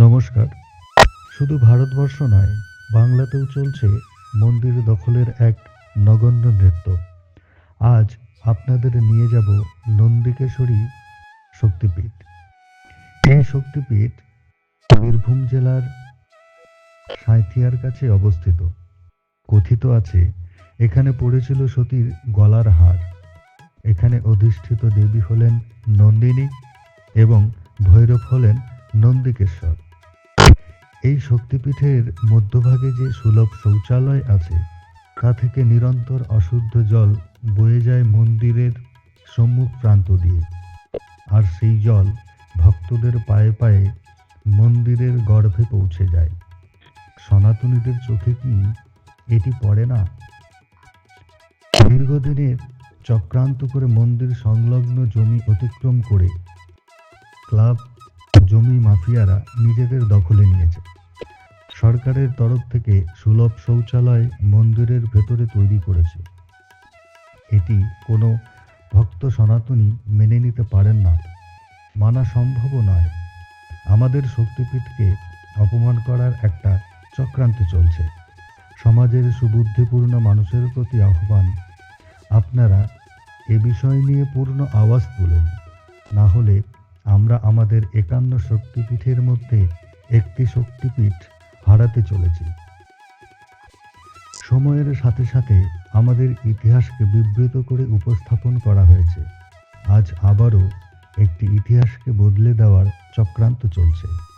নমস্কার। শুধু ভারতবর্ষ নয়, বাংলাতেও চলছে মন্দির দখলের এক নগণ্য নৃত্য। আজ আপনাদের নিয়ে যাব নন্দিকেশ্বরী শক্তিপীঠ। এই শক্তিপীঠ বীরভূম জেলার সাঁথিয়ার কাছে অবস্থিত। কথিত আছে, এখানে পড়েছিল সতীর গলার হার। এখানে অধিষ্ঠিত দেবী হলেন নন্দিনী এবং ভৈরব হলেন নন্দিকেশ্বর এই শক্তিপীঠের মধ্যভাগে যে সুলভ শৌচালয় আছে, তা থেকে নিরন্তর অশুদ্ধ জল বয়ে যায় মন্দিরের সম্মুখ প্রান্ত দিয়ে। আর সেই জল ভক্তদের পায়ে পায়ে মন্দিরের গর্ভে পৌঁছে যায়। সনাতনীদের চোখে কি এটি পড়ে না? দীর্ঘদিনের চক্রান্ত করে মন্দির সংলগ্ন জমি অতিক্রম করে ক্লাব জমি মাফিয়ারা নিজেদের দখলে নিয়েছে। সরকারের তরফ থেকে সুলভ শৌচালয় মন্দিরের ভেতরে তৈরি করেছে। এটি কোনো ভক্ত সনাতনী মেনে নিতে পারেন না। মানা সম্ভবও নয়। আমাদের শক্তিপীঠকে অপমান করার একটা চক্রান্ত চলছে। সমাজের সুবুদ্ধিপূর্ণ মানুষের প্রতি আহ্বান, আপনারা এ বিষয় নিয়ে পূর্ণ আওয়াজ তুলুন। না হলে আমরা আমাদের একান্ন শক্তিপীঠের মধ্যে একটি শক্তিপীঠ হারাতে চলেছি। সময়ের সাথে সাথে আমাদের ইতিহাসকে বিবৃত করে উপস্থাপন করা হয়েছে। আজ আবারও একটি ইতিহাসকে বদলে দেওয়ার চক্রান্ত চলছে।